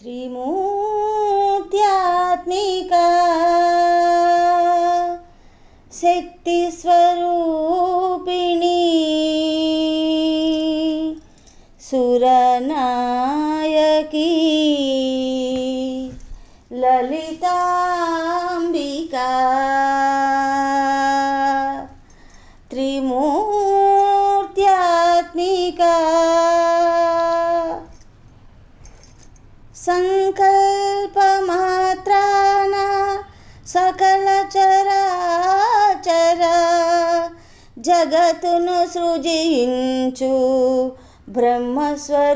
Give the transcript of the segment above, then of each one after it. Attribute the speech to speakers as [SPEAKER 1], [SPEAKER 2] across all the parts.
[SPEAKER 1] త్రిమూర్త్యాత్మిక శక్తి స్వరూపిణి సురనాయకి జగతును సృజించు బ్రహ్మస్వరూపిణి.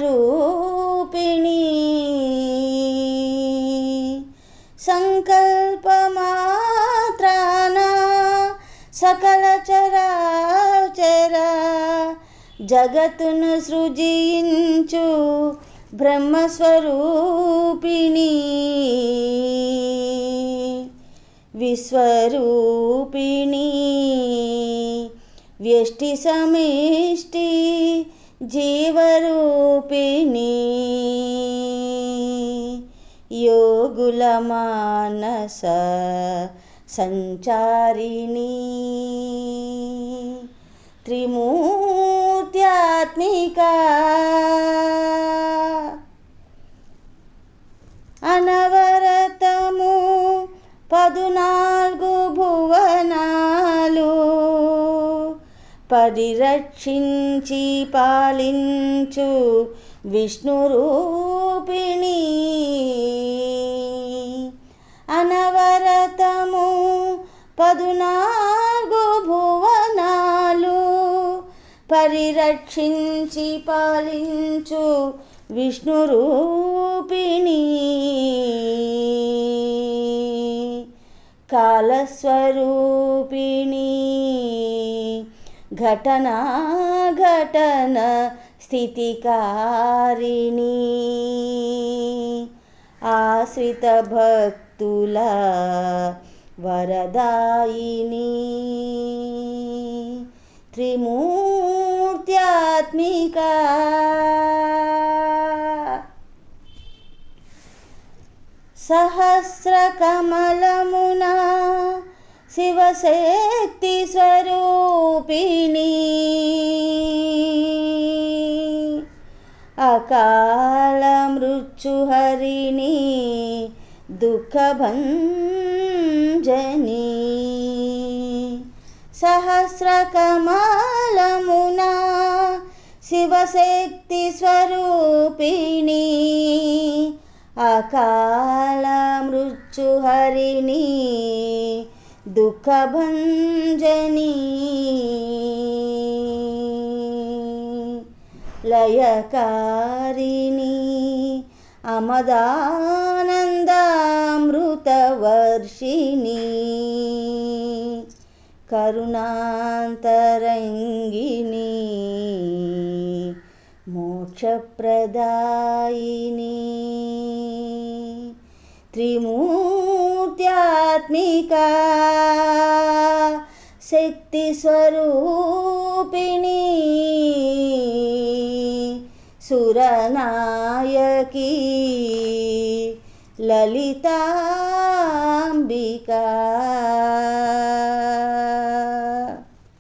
[SPEAKER 1] సంకల్పమాత్రాన సకల చరాచర జగతును సృజించు బ్రహ్మస్వరూపిణి. విశ్వరూపిణి. వ్యష్టి సమిష్టి జీవరూపిణి. యోగుల మానస సంచారిణి. త్రిమూర్త్యాత్మిక అనవరతము పదునాలుగు పరిరక్షించి పాలించు విష్ణు రూపిణి. అనవరతము పదునాగు భువనాలు పరిరక్షించి పాలించు విష్ణురూపిణి కాలస్వరూపిణి. घटना घटन स्थितिकारिणी आश्रित भक्तुला वरदायिनी त्रिमूर्त्यात्मिका सहस्रकमलमुना శివశక్తి స్వరూపిణి. అకాల మృత్యుహరిణి దుఃఖభంజని. సహస్రకమాలమున శివశక్తి స్వరూపిణి. అకాల మృత్యుహరిణి दुःखभञ्जनी। लयकारिणी अमदानन्दामृतवर्षिणी। करुणान्तरङ्गिनि मोक्षप्रदायिनी। त्रिमू ఆధ్యాత్మిక శక్తి స్వరూపిణి సురనాయకి లలితాంబికా